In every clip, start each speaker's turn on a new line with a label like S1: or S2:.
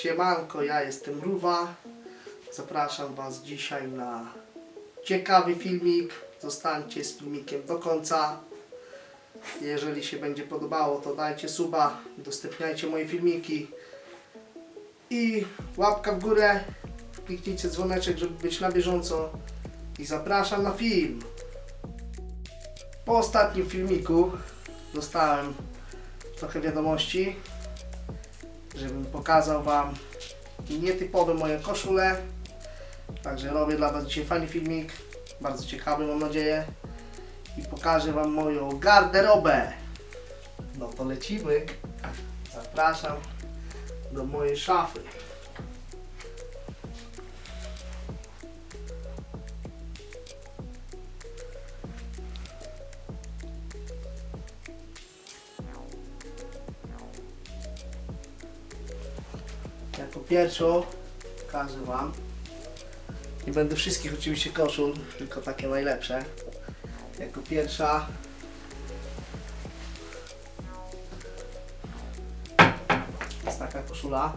S1: Siemanko, ja jestem Ruwa. Zapraszam Was dzisiaj na ciekawy filmik. Zostańcie z filmikiem do końca. Jeżeli się będzie podobało, to dajcie suba, udostępniajcie moje filmiki i łapka w górę. Kliknijcie dzwoneczek, żeby być na bieżąco. I zapraszam na film. Po ostatnim filmiku dostałem trochę wiadomości, żebym pokazał Wam nietypowe moje koszule. Także robię dla Was dzisiaj fajny filmik, bardzo ciekawy mam nadzieję. I pokażę Wam moją garderobę. No to lecimy. Zapraszam do mojej szafy. Pierwszą pokażę Wam. Nie będę wszystkich oczywiście koszul, tylko takie najlepsze. Jako pierwsza jest taka koszula.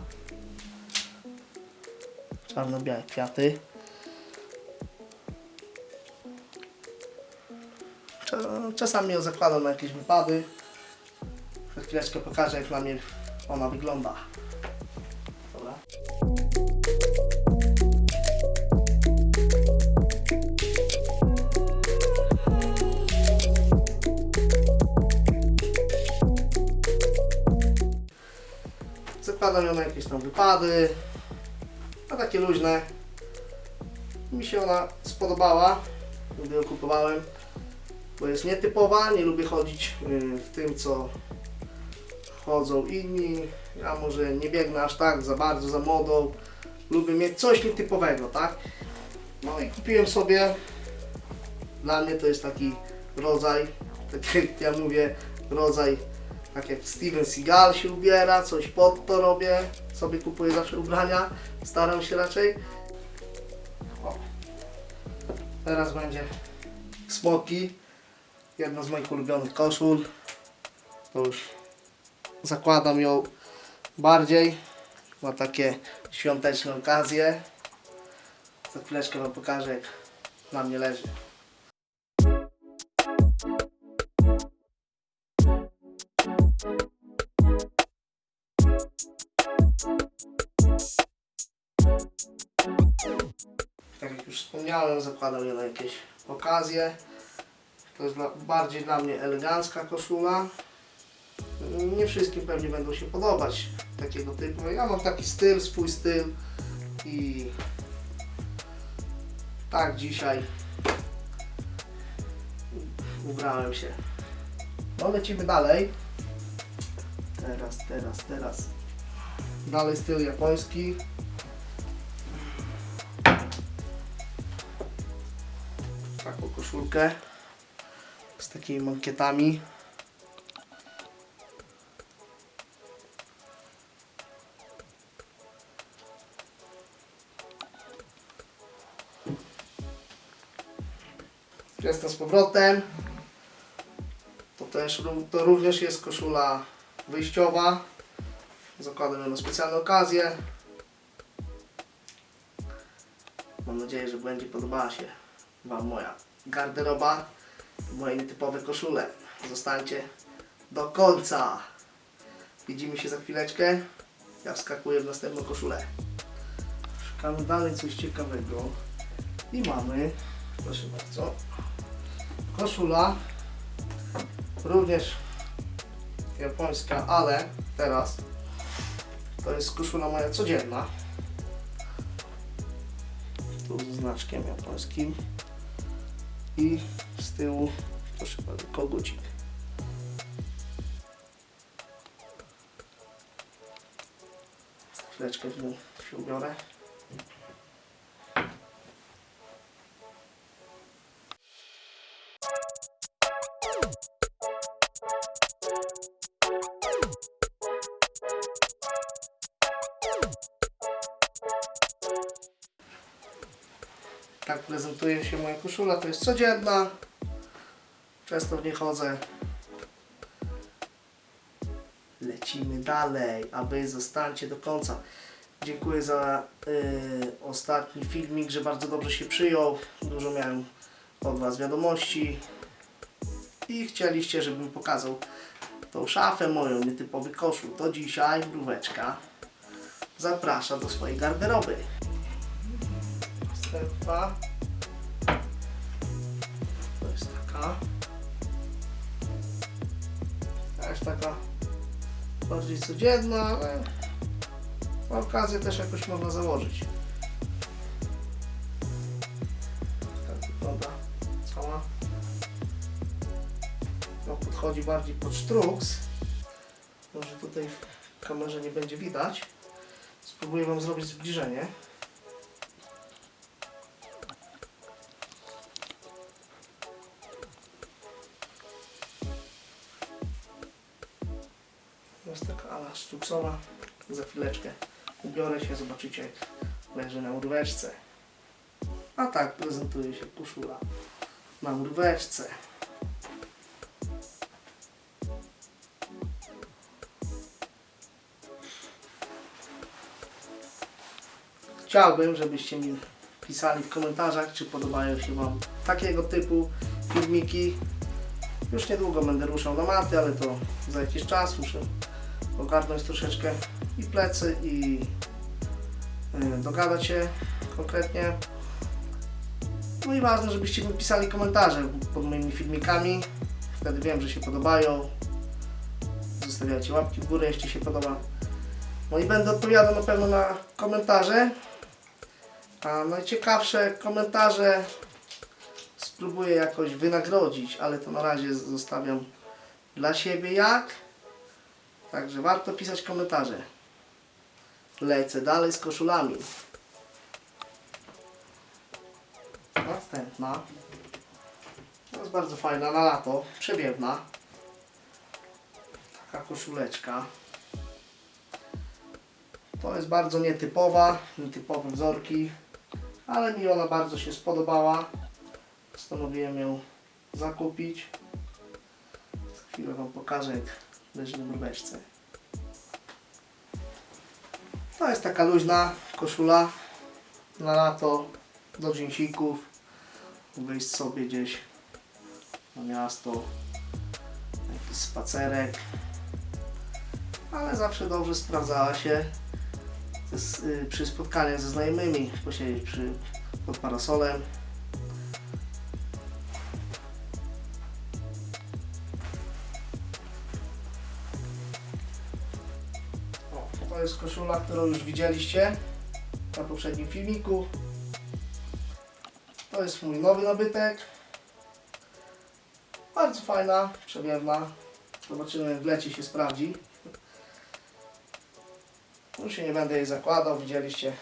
S1: Czarno-białe kwiaty. Cza- Czasami ją zakładam na jakieś wypady. Za chwileczkę pokażę jak na mnie ona wygląda. Na jakieś tam wypady, a takie luźne. Mi się ona spodobała, gdy ją kupowałem, bo jest nietypowa, nie lubię chodzić y, w tym, co chodzą inni. Ja może nie biegnę aż tak za bardzo za modą, lubię mieć coś nietypowego, tak? No i kupiłem sobie, dla mnie to jest taki rodzaj, tak jak ja mówię, rodzaj tak jak Steven Seagal się ubiera, coś pod to robię, sobie kupuję zawsze ubrania, staram się raczej. O. Teraz będzie smoki, jedna z moich ulubionych koszul. To już zakładam ją bardziej na takie świąteczne okazje. Za chwileczkę Wam pokażę jak na mnie leży. Tak jak już wspomniałem, zakładam je na jakieś okazje. To jest dla, bardziej dla mnie elegancka koszula. Nie wszystkim pewnie będą się podobać takiego typu. Ja mam taki styl, swój styl i tak dzisiaj ubrałem się. No lecimy dalej. Teraz, teraz, teraz. Dalej styl japoński. Taką koszulkę z takimi mankietami. Jestem z powrotem. To też to również jest koszula wyjściowa. Zakładam ją na specjalne okazje. Mam nadzieję, że będzie podobała się Wam moja garderoba, moje nietypowe koszule. Zostańcie do końca. Widzimy się za chwileczkę. Ja wskakuję w następną koszulę. Szukamy dalej coś ciekawego. I mamy, proszę bardzo, koszula. Również japońska, ale teraz to jest koszula moja codzienna. Tu z znaczkiem japońskim. I z tyłu, proszę bardzo, kogucik. Chwileczkę w nim się ubiorę. Prezentuje się moja koszula. To jest codzienna. Często w niej chodzę. Lecimy dalej, a wy zostańcie do końca. Dziękuję za y, ostatni filmik, że bardzo dobrze się przyjął. Dużo miałem od Was wiadomości. I chcieliście, żebym pokazał tą szafę moją, nietypowy koszul. To dzisiaj mróweczka zaprasza do swojej garderoby. Następna. Taka bardziej codzienna, ale na okazję też jakoś można założyć. Tak wygląda cała. No, podchodzi bardziej pod sztruks. Może tutaj w kamerze nie będzie widać. Spróbuję Wam zrobić zbliżenie. Sztuksowa. Za chwileczkę ubiorę się, zobaczycie jak leży na urweczce. A tak prezentuje się koszula na urweczce. Chciałbym, żebyście mi pisali w komentarzach, czy podobają się Wam takiego typu filmiki. Już niedługo będę ruszał na maty, ale to za jakiś czas muszę ogarnąć troszeczkę i plecy i y, dogadać się konkretnie. No i ważne, żebyście mi pisali komentarze pod moimi filmikami. Wtedy wiem, że się podobają. Zostawiajcie łapki w górę, jeśli się podoba. No i będę odpowiadał na pewno na komentarze. A najciekawsze komentarze spróbuję jakoś wynagrodzić, ale to na razie zostawiam dla siebie jak. Także warto pisać komentarze. Lecę dalej z koszulami. Następna. To jest bardzo fajna na lato, przewiewna. Taka koszuleczka. To jest bardzo nietypowa, nietypowe wzorki, ale mi ona bardzo się spodobała. Postanowiłem ją zakupić. Za chwilę Wam pokażę, jak leży na mróweczce. To jest taka luźna koszula na lato do dżinsików. Wyjść sobie gdzieś na miasto, jakiś spacerek. Ale zawsze dobrze sprawdzała się z, y, przy spotkaniach ze znajomymi, posiedzieć przy, pod parasolem. Jest koszula, którą już widzieliście na poprzednim filmiku. To jest mój nowy nabytek. Bardzo fajna, przewiewna. Zobaczymy w lecie się sprawdzi. Już się nie będę jej zakładał, widzieliście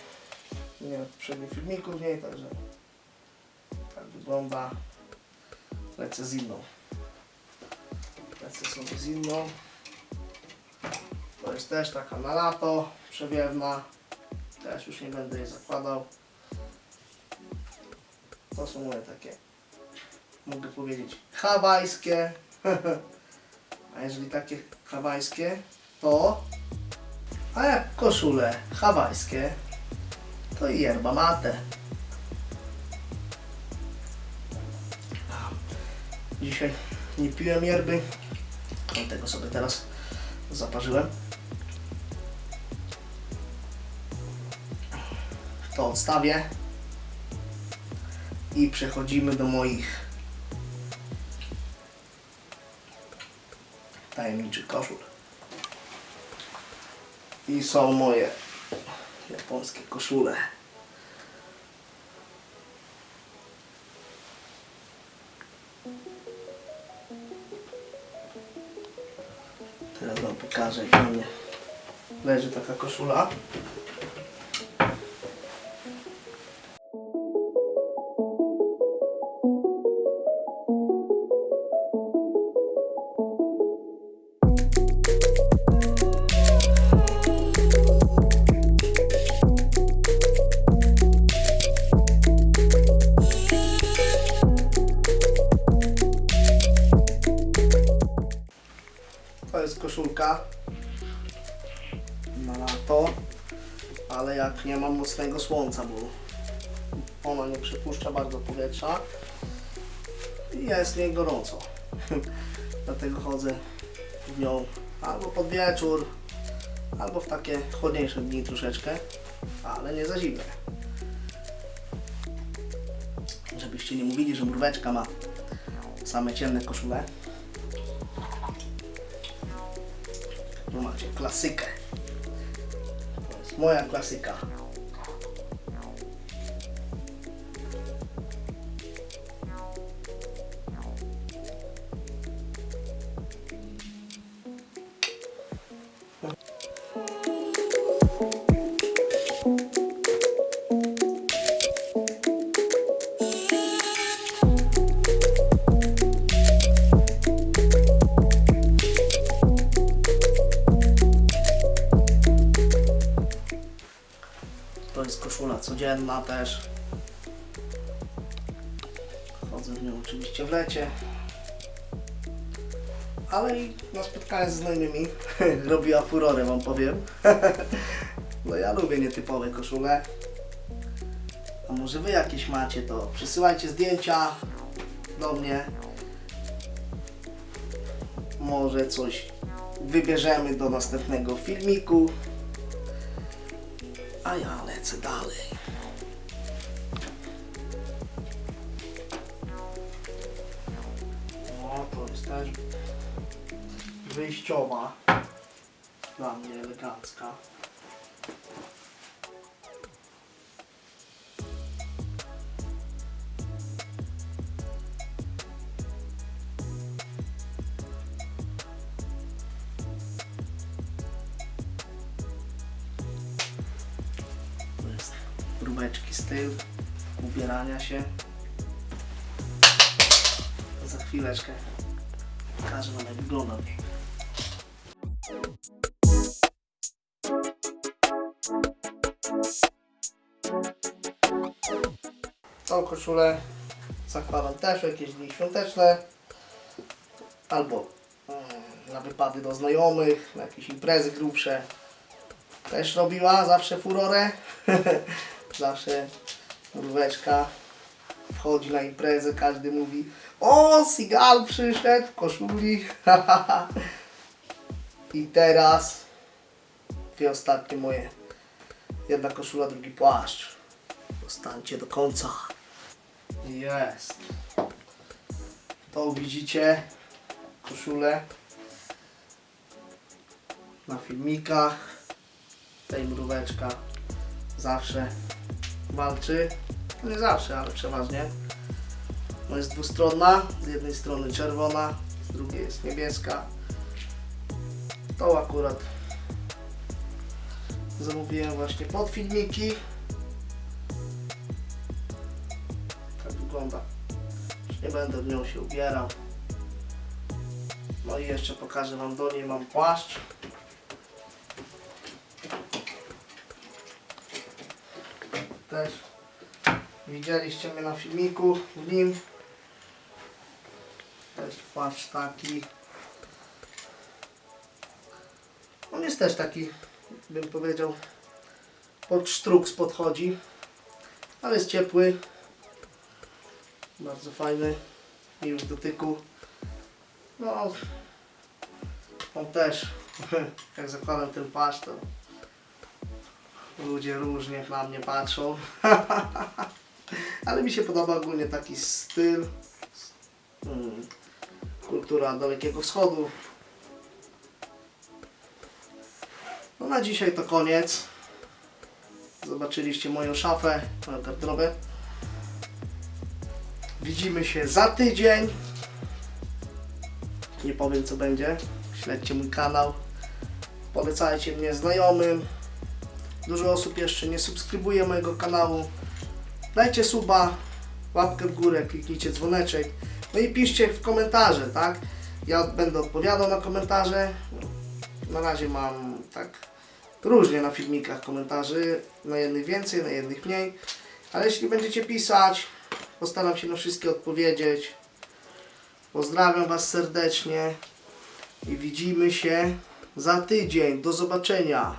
S1: mnie w poprzednim filmiku w niej, także tak wygląda. Lecę z inną. Lecę sobie z inną. To jest też taka na lato, przewiewna. Też już nie będę jej zakładał. To są moje takie, mogę powiedzieć, hawajskie. A jeżeli takie hawajskie, to... A jak koszule hawajskie, to i yerba mate. Dzisiaj nie piłem yerby, dlatego sobie teraz zaparzyłem. Odstawię i przechodzimy do moich tajemniczych koszul. I są moje japońskie koszule. Teraz wam pokażę, jak leży taka koszula. Ale jak nie mam mocnego słońca, bo ona nie przepuszcza bardzo powietrza i jest nie gorąco. Dlatego chodzę w nią albo pod wieczór, albo w takie chłodniejsze dni troszeczkę, ale nie za zimne. Żebyście nie mówili, że mróweczka ma same ciemne koszule. Tu macie klasykę. To jest codzienna też. Chodzę w nią oczywiście w lecie. Ale i na spotkaniach z znajomymi robiła furorę, wam powiem. no ja lubię nietypowe koszule. A może wy jakieś macie, to przysyłajcie zdjęcia do mnie. Może coś wybierzemy do następnego filmiku. A ja lecę dalej. Też wyjściowa. Dla mnie elegancka. Próbeczki styl ubierania się. Za chwileczkę pokażę wam jak wygląda. Tą koszulę zakładam też jakieś dni świąteczne albo mm, na wypady do znajomych, na jakieś imprezy grubsze. Też robiła zawsze furorę. zawsze mróweczka wchodzi na imprezę, każdy mówi o, Sigal przyszedł w koszuli. I teraz dwie ostatnie moje. Jedna koszula, drugi płaszcz. Zostańcie do końca. Jest. To widzicie koszulę na filmikach. Tej mróweczka zawsze walczy. No nie zawsze, ale przeważnie. No jest dwustronna. Z jednej strony czerwona, z drugiej jest niebieska. To akurat zamówiłem właśnie pod filmiki. Tak wygląda. Już nie będę w nią się ubierał. No i jeszcze pokażę Wam do niej mam płaszcz. Też widzieliście mnie na filmiku w nim. Też płaszcz taki. On jest też taki, bym powiedział, pod sztruks podchodzi. Ale jest ciepły. Bardzo fajny. Miły w dotyku. No, on też, jak zakładam ten płaszcz, to ludzie różnie na mnie patrzą. Ale mi się podoba ogólnie taki styl. Kultura Dalekiego Wschodu. No na dzisiaj to koniec. Zobaczyliście moją szafę, moją garderobę. Widzimy się za tydzień. Nie powiem co będzie. Śledźcie mój kanał. Polecajcie mnie znajomym. Dużo osób jeszcze nie subskrybuje mojego kanału. Dajcie suba, łapkę w górę, kliknijcie dzwoneczek. No i piszcie w komentarze, tak? Ja będę odpowiadał na komentarze. Na razie mam tak różnie na filmikach komentarzy. Na jednych więcej, na jednych mniej. Ale jeśli będziecie pisać, postaram się na wszystkie odpowiedzieć. Pozdrawiam Was serdecznie i widzimy się za tydzień. Do zobaczenia.